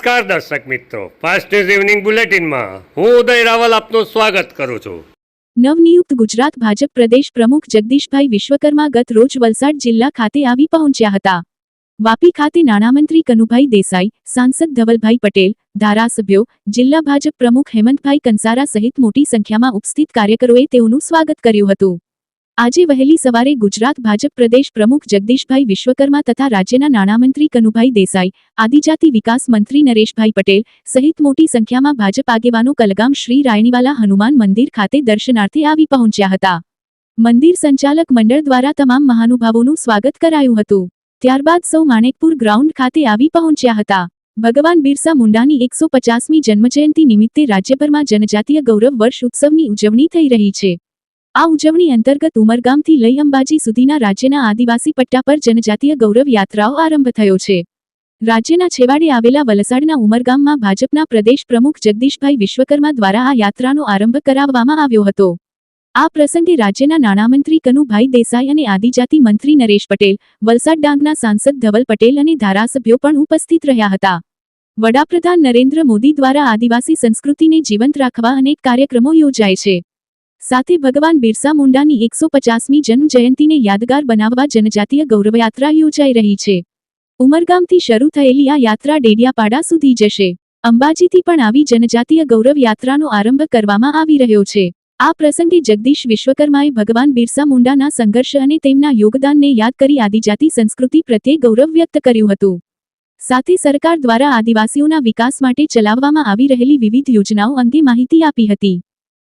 નમસ્કાર દર્શક મિત્રો. ફાસ્ટ ન્યૂઝ ઇવનિંગ બુલેટિનમાં હું ઉદય રાવલ આપનું સ્વાગત કરું છું. નવનિયુક્ત ગુજરાત ભાજપ પ્રદેશ પ્રમુખ જગદીશભાઈ વિશ્વકર્મા ગત રોજ વલસાડ જિલ્લા ખાતે આવી પહોંચ્યા હતા. વાપી ખાતે નાણામંત્રી કનુભાઈ દેસાઈ, સાંસદ ધવલભાઈ પટેલ, ધારાસભ્યો, જિલ્લા ભાજપ પ્રમુખ હેમંતભાઈ કંસારા સહિત મોટી સંખ્યામાં ઉપસ્થિત કાર્યકરોએ તેઓનું સ્વાગત કર્યું હતું. આજે વહેલી સવારે ગુજરાત ભાજપ પ્રદેશ પ્રમુખ જગદીશભાઈ વિશ્વકર્મા તથા રાજ્યના નાણામંત્રી કનુભાઈ દેસાઈ, આદિજાતિ વિકાસ મંત્રી નરેશભાઈ પટેલ સહિત મોટી સંખ્યામાં ભાજપ આગેવાનો કલગામ શ્રી રાયણીવાલા હનુમાન મંદિર ખાતે દર્શનાર્થે આવી પહોંચ્યા હતા. મંદિર સંચાલક મંડળ દ્વારા તમામ મહાનુભાવોનું સ્વાગત કરાયું હતું. ત્યારબાદ સૌ માણેકપુર ગ્રાઉન્ડ ખાતે આવી પહોંચ્યા હતા. ભગવાન બિરસા મુંડાની એકસો પચાસમી જન્મજયંતિ નિમિત્તે રાજ્યભરમાં જનજાતીય ગૌરવ વર્ષ ઉત્સવની ઉજવણી થઈ રહી છે. આ ઉજવણી અંતર્ગત ઉમરગામથી લઈ અંબાજી સુધીના રાજ્યના આદિવાસી પટ્ટા પર જનજાતીય ગૌરવ યાત્રાઓ આરંભ થયો છે. રાજ્યના છેવાડે આવેલા વલસાડના ઉમરગામમાં ભાજપના પ્રદેશ પ્રમુખ જગદીશભાઈ વિશ્વકર્મા દ્વારા આ યાત્રાનો આરંભ કરાવવામાં આવ્યો હતો. આ પ્રસંગે રાજ્યના નાણામંત્રી કનુભાઈ દેસાઈ અને આદિજાતિ મંત્રી નરેશ પટેલ વલસાડ ડાંગના સાંસદ ધવલ પટેલ અને ધારાસભ્યો પણ ઉપસ્થિત રહ્યા હતા. વડાપ્રધાન નરેન્દ્ર મોદી દ્વારા આદિવાસી સંસ્કૃતિને જીવંત રાખવા અનેક કાર્યક્રમો યોજાય છે. સાથે ભગવાન બિરસા મુંડાની એકસો પચાસમી જન્મ જયંતિને યાદગાર બનાવવા જનજાતીય ગૌરવયાત્રા યોજાઈ રહી છે. ઉમરગામથી શરૂ થયેલી આ યાત્રા ડેડિયાપાડા સુધી જશે. અંબાજીથી પણ આવી જનજાતીય ગૌરવ યાત્રાનો આરંભ કરવામાં આવી રહ્યો છે. આ પ્રસંગે જગદીશ વિશ્વકર્માએ ભગવાન બિરસા મુંડાના સંઘર્ષ અને તેમના યોગદાનને યાદ કરી આદિજાતિ સંસ્કૃતિ પ્રત્યે ગૌરવ વ્યક્ત કર્યું હતું. સાથે સરકાર દ્વારા આદિવાસીઓના વિકાસ માટે ચલાવવામાં આવી રહેલી વિવિધ યોજનાઓ અંગે માહિતી આપી હતી.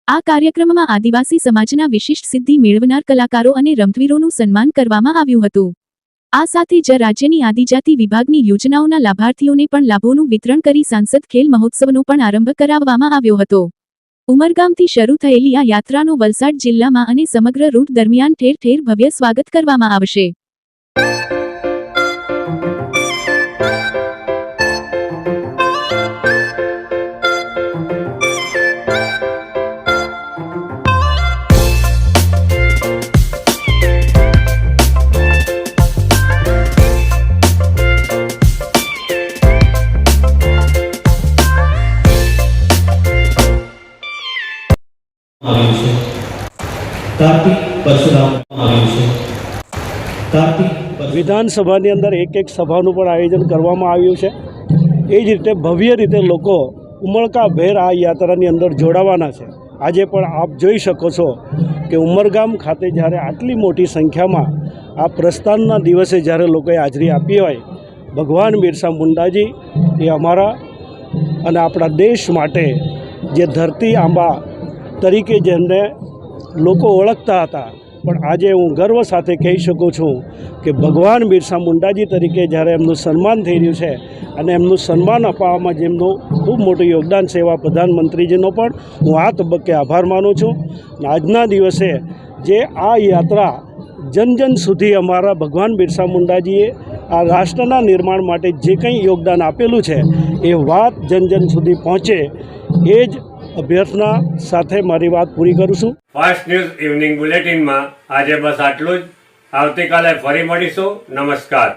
આ કાર્યક્રમમાં આદિવાસી સમાજના વિશિષ્ટ સિદ્ધિ મેળવનાર કલાકારો અને રમતવીરોનું સન્માન કરવામાં આવ્યું હતું. આ સાથે જ રાજ્યની આદિજાતિ વિભાગની યોજનાઓના લાભાર્થીઓને પણ લાભોનું વિતરણ કરી સાંસદ ખેલ મહોત્સવનો પણ આરંભ કરાવવામાં આવ્યો હતો. ઉમરગામથી શરૂ થયેલી આ યાત્રાનો વલસાડ જિલ્લામાં અને સમગ્ર રૂટ દરમિયાન ઠેર ઠેર ભવ્ય સ્વાગત કરવામાં આવશે. કાર્તિક પરશુરામ આવ્યું છે. કાર્તિક વિધાનસભાની અંદર એક એક સભાનું પણ આયોજન કરવામાં આવ્યું છે. એ જ રીતે ભવ્ય રીતે લોકો ઉમળકાભેર આ યાત્રાની અંદર જોડાવાના છે. આજે પણ આપ જોઈ શકો છો કે ઉમરગામ ખાતે જ્યારે આટલી મોટી સંખ્યામાં આ પ્રસ્થાનના દિવસે જ્યારે લોકોએ હાજરી આપી હોય, ભગવાન બિરસા મુંડાજી એ અમારા અને આપણા દેશ માટે જે ધરતી આંબા તરીકે જેમને લોકો ઓળખતા હતા. પણ આજે હું ગર્વ સાથે કહી શકું છું કે ભગવાન બિરસા મુંડાજી તરીકે જ્યારે એમનું સન્માન થઈ રહ્યું છે અને એમનું સન્માન અપાવવામાં જેમનું ખૂબ મોટું યોગદાન છે એવા પ્રધાનમંત્રીજીનો પણ હું આ તબક્કે આભાર માનું છું. આજના દિવસે જે આ યાત્રા જન જન સુધી અમારા ભગવાન બિરસા મુંડાજીએ આ રાષ્ટ્રના નિર્માણ માટે જે કંઈ યોગદાન આપેલું છે એ વાત જન જન સુધી પહોંચે એ જ અભ્યર્થના સાથે મારી વાત પૂરી કરું છું. ફાસ્ટ ન્યૂઝ ઇવનિંગ બુલેટિનમાં આજે બસ આટલું જ. આવતીકાલે ફરી મળીશું. નમસ્કાર.